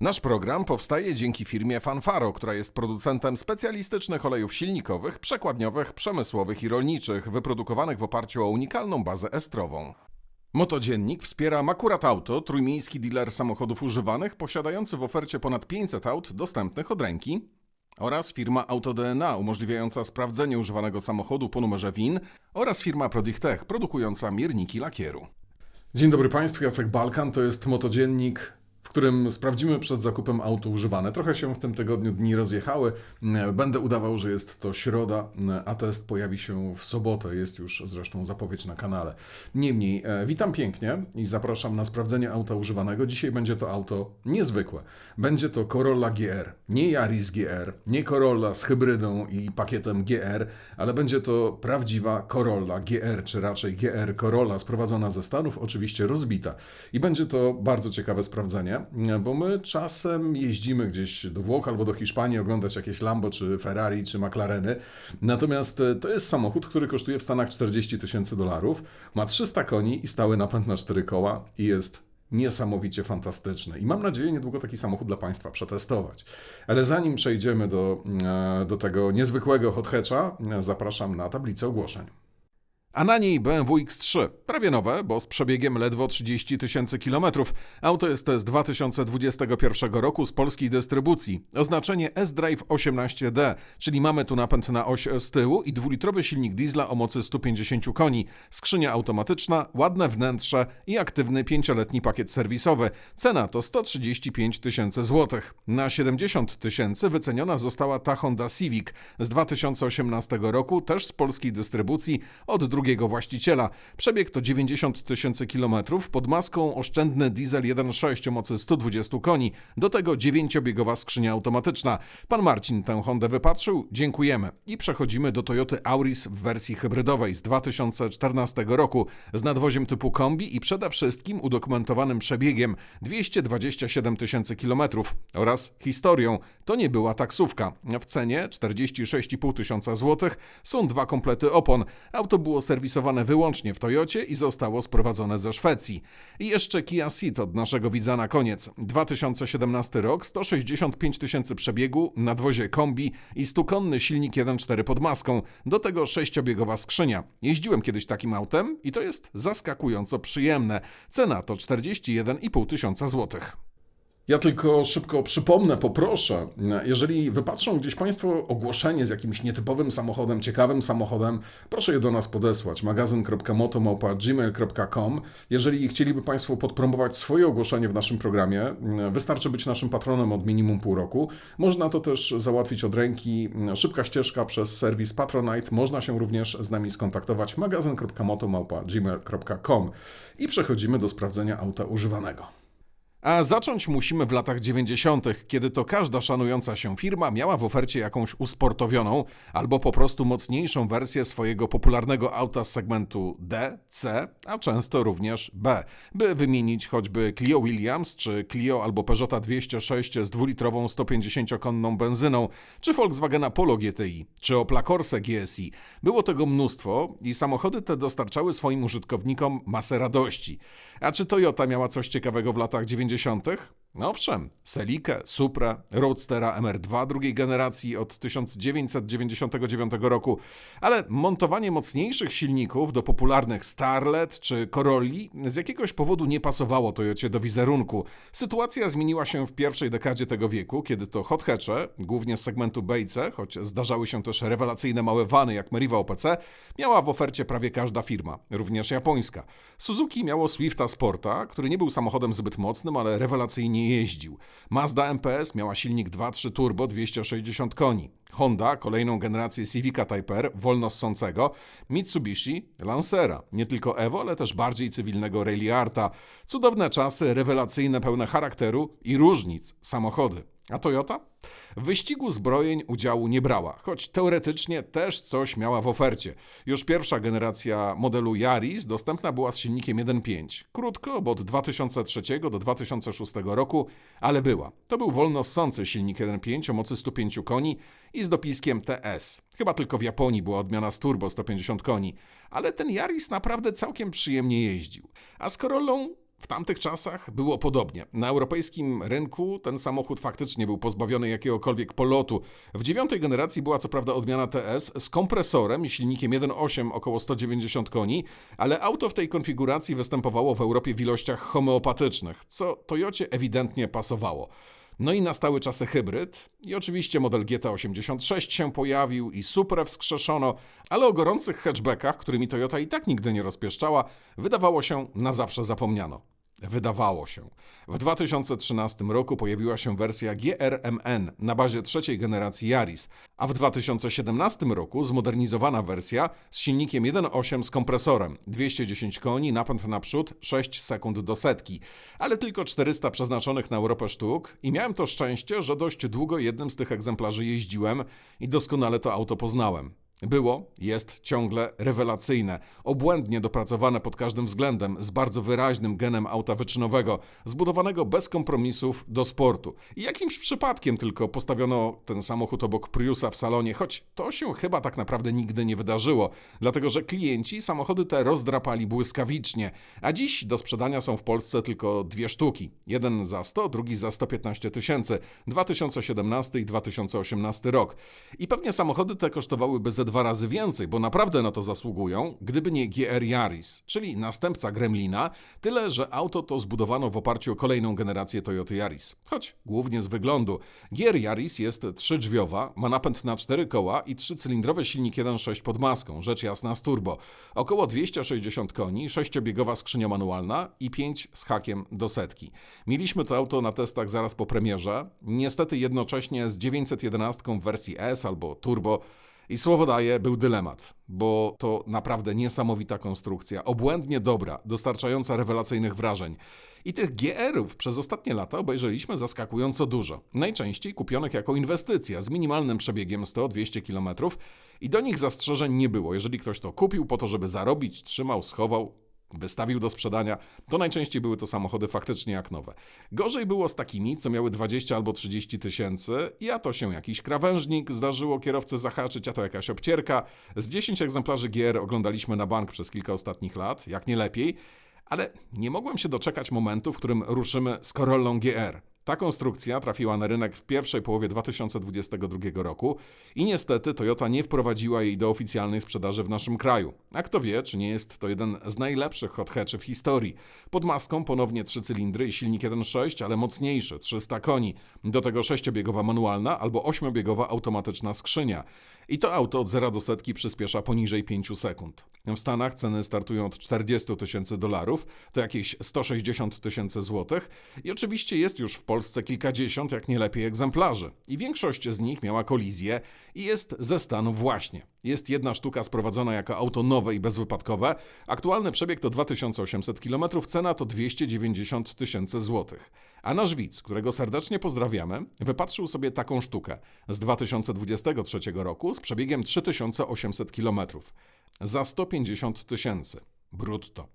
Nasz program powstaje dzięki firmie Fanfaro, która jest producentem specjalistycznych olejów silnikowych, przekładniowych, przemysłowych i rolniczych, wyprodukowanych w oparciu o unikalną bazę estrową. Motodziennik wspiera Makurat Auto, trójmiejski dealer samochodów używanych, posiadający w ofercie ponad 500 aut dostępnych od ręki, oraz firma AutoDNA, umożliwiająca sprawdzenie używanego samochodu po numerze WIN, oraz firma Prodichtech, produkująca mierniki lakieru. Dzień dobry Państwu, Jacek Balkan, to jest Motodziennik, którym sprawdzimy przed zakupem auto używane. Trochę się w tym tygodniu dni rozjechały. Będę udawał, że jest to środa, a test pojawi się w sobotę. Jest już zresztą zapowiedź na kanale. Niemniej, e, witam pięknie i zapraszam na sprawdzenie auta używanego. Dzisiaj będzie to auto niezwykłe. Będzie to Corolla GR. Nie Yaris GR, nie Corolla z hybrydą i pakietem GR, ale będzie to prawdziwa Corolla GR, czy raczej GR Corolla sprowadzona ze Stanów, oczywiście rozbita. I będzie to bardzo ciekawe sprawdzenie bo my czasem jeździmy gdzieś do Włoch albo do Hiszpanii oglądać jakieś Lambo, czy Ferrari, czy McLareny. Natomiast e, to jest samochód, który kosztuje w Stanach 40 tysięcy dolarów, ma 300 koni i stały napęd na 4 koła i jest niesamowicie fantastyczny. I mam nadzieję niedługo taki samochód dla Państwa przetestować. Ale zanim przejdziemy do, e, do tego niezwykłego hot hatcha, e, zapraszam na tablicę ogłoszeń a na niej BMW X3. Prawie nowe, bo z przebiegiem ledwo 30 tysięcy kilometrów. Auto jest z 2021 roku z polskiej dystrybucji. Oznaczenie S-Drive 18D, czyli mamy tu napęd na oś z tyłu i dwulitrowy silnik diesla o mocy 150 koni. Skrzynia automatyczna, ładne wnętrze i aktywny pięcioletni pakiet serwisowy. Cena to 135 tysięcy złotych. Na 70 tysięcy wyceniona została ta Honda Civic z 2018 roku, też z polskiej dystrybucji od drugiego właściciela. Przebieg to 90 tysięcy kilometrów, pod maską oszczędny diesel 1.6 o mocy 120 koni, do tego dziewięciobiegowa skrzynia automatyczna. Pan Marcin tę Hondę wypatrzył, dziękujemy. I przechodzimy do Toyoty Auris w wersji hybrydowej z 2014 roku, z nadwoziem typu kombi i przede wszystkim udokumentowanym przebiegiem 227 tysięcy kilometrów oraz historią. To nie była taksówka. W cenie 46,5 tysiąca złotych są dwa komplety opon. Auto było serwisowane wyłącznie w Toyocie i zostało sprowadzone ze Szwecji. I jeszcze Kia Ceed od naszego widza na koniec. 2017 rok, 165 tysięcy przebiegu, nadwozie kombi i stukonny silnik 1.4 pod maską. Do tego sześciobiegowa skrzynia. Jeździłem kiedyś takim autem i to jest zaskakująco przyjemne. Cena to 41,5 tysiąca złotych. Ja tylko szybko przypomnę, poproszę, jeżeli wypatrzą gdzieś Państwo ogłoszenie z jakimś nietypowym samochodem, ciekawym samochodem, proszę je do nas podesłać. magazyn.motomałpa.gmail.com Jeżeli chcieliby Państwo podpromować swoje ogłoszenie w naszym programie, wystarczy być naszym patronem od minimum pół roku. Można to też załatwić od ręki. Szybka ścieżka przez serwis Patronite. Można się również z nami skontaktować. magazyn.motomałpa.gmail.com I przechodzimy do sprawdzenia auta używanego. A zacząć musimy w latach 90., kiedy to każda szanująca się firma miała w ofercie jakąś usportowioną albo po prostu mocniejszą wersję swojego popularnego auta z segmentu D, C, a często również B, by wymienić choćby Clio Williams, czy Clio albo Peugeota 206 z dwulitrową 150-konną benzyną, czy Volkswagena Polo GTI, czy Opla Corsa GSI. Było tego mnóstwo i samochody te dostarczały swoim użytkownikom masę radości. A czy Toyota miała coś ciekawego w latach 90.? 90. No owszem, Celikę, Supra, Roadstera MR2 drugiej generacji od 1999 roku, ale montowanie mocniejszych silników do popularnych Starlet czy Corolli z jakiegoś powodu nie pasowało Toyocie do wizerunku. Sytuacja zmieniła się w pierwszej dekadzie tego wieku, kiedy to hot hatche, głównie z segmentu Bejce, choć zdarzały się też rewelacyjne małe wany jak Meriva OPC, miała w ofercie prawie każda firma, również japońska. Suzuki miało Swifta Sporta, który nie był samochodem zbyt mocnym, ale rewelacyjnie jeździł. Mazda MPS miała silnik 2.3 turbo 260 koni. Honda kolejną generację Civica Type R wolnossącego, Mitsubishi Lancera, nie tylko Evo, ale też bardziej cywilnego Ralliarta. Cudowne czasy, rewelacyjne, pełne charakteru i różnic samochody. A Toyota? W wyścigu zbrojeń udziału nie brała, choć teoretycznie też coś miała w ofercie. Już pierwsza generacja modelu Yaris dostępna była z silnikiem 1.5. Krótko, bo od 2003 do 2006 roku, ale była. To był wolno ssący silnik 1.5 o mocy 105 koni i z dopiskiem TS. Chyba tylko w Japonii była odmiana z turbo 150 koni, ale ten Yaris naprawdę całkiem przyjemnie jeździł. A z Corollą W tamtych czasach było podobnie. Na europejskim rynku ten samochód faktycznie był pozbawiony jakiegokolwiek polotu. W dziewiątej generacji była co prawda odmiana TS z kompresorem i silnikiem 1.8 około 190 koni, ale auto w tej konfiguracji występowało w Europie w ilościach homeopatycznych, co Toyocie ewidentnie pasowało. No i nastały czasy hybryd i oczywiście model GT86 się pojawił i Supra wskrzeszono, ale o gorących hatchbackach, którymi Toyota i tak nigdy nie rozpieszczała, wydawało się na zawsze zapomniano. Wydawało się. W 2013 roku pojawiła się wersja GRMN na bazie trzeciej generacji Yaris, a w 2017 roku zmodernizowana wersja z silnikiem 1.8 z kompresorem, 210 koni, napęd naprzód, 6 sekund do setki, ale tylko 400 przeznaczonych na Europę sztuk i miałem to szczęście, że dość długo jednym z tych egzemplarzy jeździłem i doskonale to auto poznałem. Było, jest ciągle rewelacyjne, obłędnie dopracowane pod każdym względem, z bardzo wyraźnym genem auta wyczynowego, zbudowanego bez kompromisów do sportu. I jakimś przypadkiem tylko postawiono ten samochód obok Priusa w salonie, choć to się chyba tak naprawdę nigdy nie wydarzyło, dlatego że klienci samochody te rozdrapali błyskawicznie, a dziś do sprzedania są w Polsce tylko dwie sztuki. Jeden za 100, drugi za 115 tysięcy, 2017 i 2018 rok. I pewnie samochody te kosztowałyby ze dwa razy więcej, bo naprawdę na to zasługują, gdyby nie GR Yaris, czyli następca Gremlina, tyle że auto to zbudowano w oparciu o kolejną generację Toyota Yaris, choć głównie z wyglądu. GR Yaris jest trzydrzwiowa, ma napęd na cztery koła i trzycylindrowy silnik 1.6 pod maską, rzecz jasna z turbo. Około 260 koni, sześciobiegowa skrzynia manualna i 5 z hakiem do setki. Mieliśmy to auto na testach zaraz po premierze, niestety jednocześnie z 911 w wersji S albo turbo, i słowo daję, był dylemat, bo to naprawdę niesamowita konstrukcja, obłędnie dobra, dostarczająca rewelacyjnych wrażeń. I tych GR-ów przez ostatnie lata obejrzeliśmy zaskakująco dużo. Najczęściej kupionych jako inwestycja z minimalnym przebiegiem 100-200 km i do nich zastrzeżeń nie było. Jeżeli ktoś to kupił po to, żeby zarobić, trzymał, schował, wystawił do sprzedania, to najczęściej były to samochody faktycznie jak nowe. Gorzej było z takimi, co miały 20 albo 30 tysięcy i a to się jakiś krawężnik zdarzyło kierowcy zahaczyć, a to jakaś obcierka. Z 10 egzemplarzy gier oglądaliśmy na bank przez kilka ostatnich lat, jak nie lepiej, ale nie mogłem się doczekać momentu, w którym ruszymy z Corollą GR. Ta konstrukcja trafiła na rynek w pierwszej połowie 2022 roku i niestety Toyota nie wprowadziła jej do oficjalnej sprzedaży w naszym kraju. A kto wie, czy nie jest to jeden z najlepszych hot hatchy w historii. Pod maską ponownie trzy cylindry i silnik 1.6, ale mocniejszy, 300 koni. Do tego sześciobiegowa manualna albo ośmiobiegowa automatyczna skrzynia. I to auto od 0 do setki przyspiesza poniżej 5 sekund. W Stanach ceny startują od 40 tysięcy dolarów, to jakieś 160 tysięcy złotych i oczywiście jest już w Polsce kilkadziesiąt, jak nie lepiej, egzemplarzy. I większość z nich miała kolizję i jest ze stanu właśnie. Jest jedna sztuka sprowadzona jako auto nowe i bezwypadkowe. Aktualny przebieg to 2800 km, cena to 290 tysięcy złotych. A nasz widz, którego serdecznie pozdrawiamy, wypatrzył sobie taką sztukę z 2023 roku z przebiegiem 3800 km za 150 tysięcy brutto.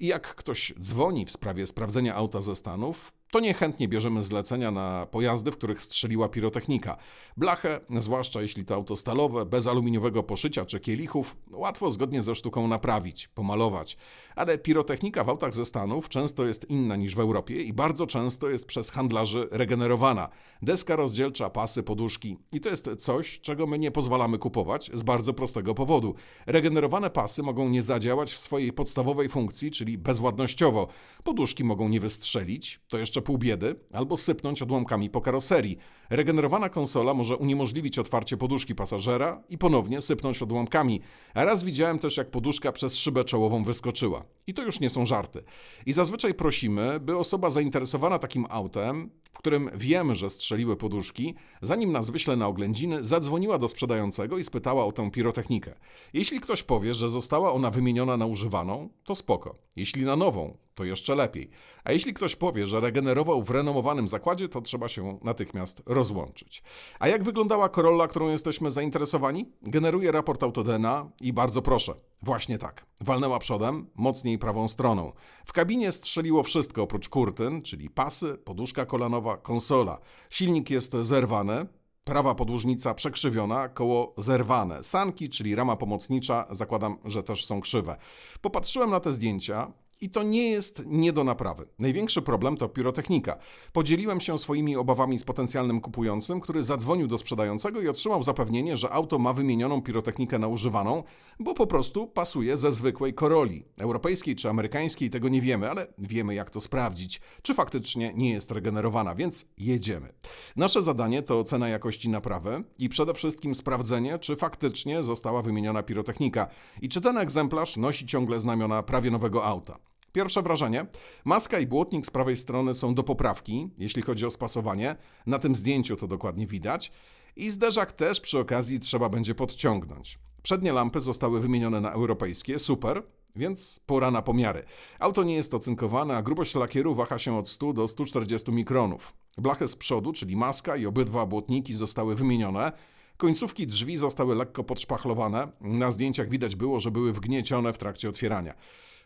I jak ktoś dzwoni w sprawie sprawdzenia auta ze Stanów, to niechętnie bierzemy zlecenia na pojazdy, w których strzeliła pirotechnika. Blachę, zwłaszcza jeśli to auto stalowe, bez aluminiowego poszycia czy kielichów, łatwo zgodnie ze sztuką naprawić, pomalować. Ale pirotechnika w autach ze Stanów często jest inna niż w Europie i bardzo często jest przez handlarzy regenerowana. Deska rozdzielcza, pasy, poduszki. I to jest coś, czego my nie pozwalamy kupować z bardzo prostego powodu. Regenerowane pasy mogą nie zadziałać w swojej podstawowej funkcji, czyli bezwładnościowo. Poduszki mogą nie wystrzelić, to jeszcze pół biedy, albo sypnąć odłamkami po karoserii. Regenerowana konsola może uniemożliwić otwarcie poduszki pasażera i ponownie sypnąć odłamkami. A raz widziałem też, jak poduszka przez szybę czołową wyskoczyła. I to już nie są żarty. I zazwyczaj prosimy, by osoba zainteresowana takim autem, w którym wiemy, że strzeliły poduszki, zanim nas wyśle na oględziny, zadzwoniła do sprzedającego i spytała o tę pirotechnikę. Jeśli ktoś powie, że została ona wymieniona na używaną, to spoko. Jeśli na nową, to jeszcze lepiej. A jeśli ktoś powie, że regenerował w renomowanym zakładzie, to trzeba się natychmiast rozłączyć. A jak wyglądała Corolla, którą jesteśmy zainteresowani? Generuje raport Autodena i bardzo proszę, właśnie tak. Walnęła przodem, mocniej prawą stroną. W kabinie strzeliło wszystko oprócz kurtyn, czyli pasy, poduszka kolanowa, konsola. Silnik jest zerwany, Prawa podłużnica przekrzywiona, koło zerwane. Sanki, czyli rama pomocnicza, zakładam, że też są krzywe. Popatrzyłem na te zdjęcia I to nie jest nie do naprawy. Największy problem to pirotechnika. Podzieliłem się swoimi obawami z potencjalnym kupującym, który zadzwonił do sprzedającego i otrzymał zapewnienie, że auto ma wymienioną pirotechnikę na używaną, bo po prostu pasuje ze zwykłej Coroli. Europejskiej czy amerykańskiej tego nie wiemy, ale wiemy jak to sprawdzić, czy faktycznie nie jest regenerowana, więc jedziemy. Nasze zadanie to ocena jakości naprawy i przede wszystkim sprawdzenie, czy faktycznie została wymieniona pirotechnika i czy ten egzemplarz nosi ciągle znamiona prawie nowego auta. Pierwsze wrażenie. Maska i błotnik z prawej strony są do poprawki, jeśli chodzi o spasowanie. Na tym zdjęciu to dokładnie widać. I zderzak też przy okazji trzeba będzie podciągnąć. Przednie lampy zostały wymienione na europejskie, super, więc pora na pomiary. Auto nie jest ocynkowane, a grubość lakieru waha się od 100 do 140 mikronów. Blachę z przodu, czyli maska i obydwa błotniki zostały wymienione. Końcówki drzwi zostały lekko podszpachlowane. Na zdjęciach widać było, że były wgniecione w trakcie otwierania.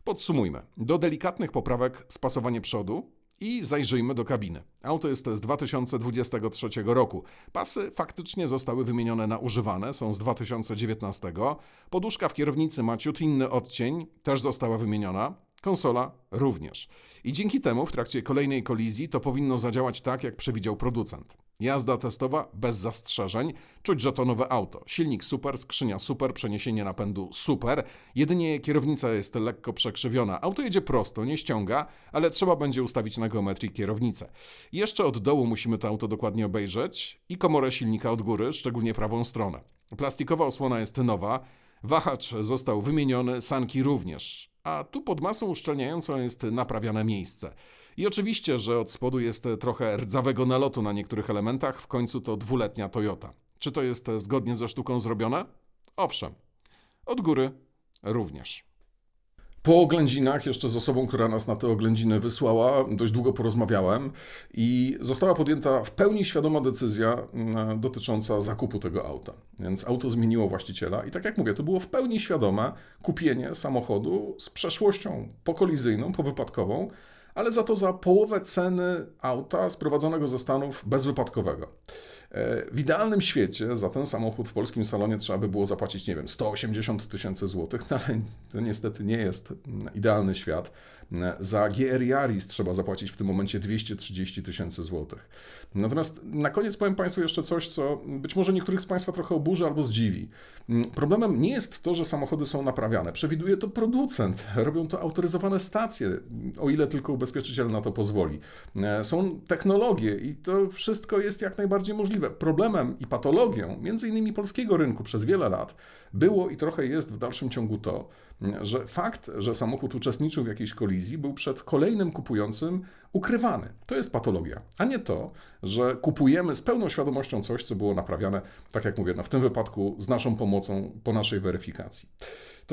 Podsumujmy. Do delikatnych poprawek spasowanie przodu i zajrzyjmy do kabiny. Auto jest z 2023 roku. Pasy faktycznie zostały wymienione na używane, są z 2019. Poduszka w kierownicy ma ciut inny odcień, też została wymieniona. Konsola również. I dzięki temu w trakcie kolejnej kolizji to powinno zadziałać tak, jak przewidział producent. Jazda testowa bez zastrzeżeń, czuć, że to nowe auto. Silnik super, skrzynia super, przeniesienie napędu super. Jedynie kierownica jest lekko przekrzywiona. Auto jedzie prosto, nie ściąga, ale trzeba będzie ustawić na geometrii kierownicę. Jeszcze od dołu musimy to auto dokładnie obejrzeć i komorę silnika od góry, szczególnie prawą stronę. Plastikowa osłona jest nowa, wahacz został wymieniony, sanki również. A tu pod masą uszczelniającą jest naprawiane miejsce. I oczywiście, że od spodu jest trochę rdzawego nalotu na niektórych elementach, w końcu to dwuletnia Toyota. Czy to jest zgodnie ze sztuką zrobione? Owszem. Od góry również. Po oględzinach, jeszcze z osobą, która nas na te oględziny wysłała, dość długo porozmawiałem i została podjęta w pełni świadoma decyzja mm, dotycząca zakupu tego auta. Więc auto zmieniło właściciela i tak jak mówię, to było w pełni świadome kupienie samochodu z przeszłością pokolizyjną, powypadkową, ale za to za połowę ceny auta sprowadzonego ze Stanów bezwypadkowego. W idealnym świecie za ten samochód w polskim salonie trzeba by było zapłacić, nie wiem, 180 tysięcy złotych, no ale to niestety nie jest mm, idealny świat. Za GR Yaris trzeba zapłacić w tym momencie 230 tysięcy złotych. Natomiast na koniec powiem Państwu jeszcze coś, co być może niektórych z Państwa trochę oburzy albo zdziwi. Mm, Problemem nie jest to, że samochody są naprawiane. Przewiduje to producent. Robią to autoryzowane stacje, o ile tylko ubezpieczyciel na to pozwoli. E, Są technologie i to wszystko jest jak najbardziej możliwe. Problemem i patologią, między innymi polskiego rynku przez wiele lat, było i trochę jest w dalszym ciągu to, że fakt, że samochód uczestniczył w jakiejś kolizji, był przed kolejnym kupującym ukrywany. To jest patologia, a nie to, że kupujemy z pełną świadomością coś, co było naprawiane, tak jak mówię, no w tym wypadku z naszą pomocą po naszej weryfikacji.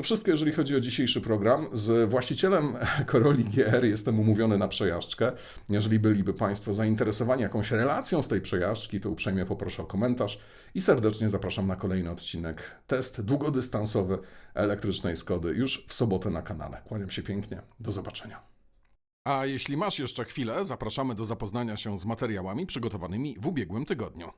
To wszystko, jeżeli chodzi o dzisiejszy program. Z właścicielem Coroli GR jestem umówiony na przejażdżkę. Jeżeli byliby Państwo zainteresowani jakąś relacją z tej przejażdżki, to uprzejmie poproszę o komentarz i serdecznie zapraszam na kolejny odcinek. Test długodystansowy elektrycznej Skody już w sobotę na kanale. Kłaniam się pięknie. Do zobaczenia. A jeśli masz jeszcze chwilę, zapraszamy do zapoznania się z materiałami przygotowanymi w ubiegłym tygodniu.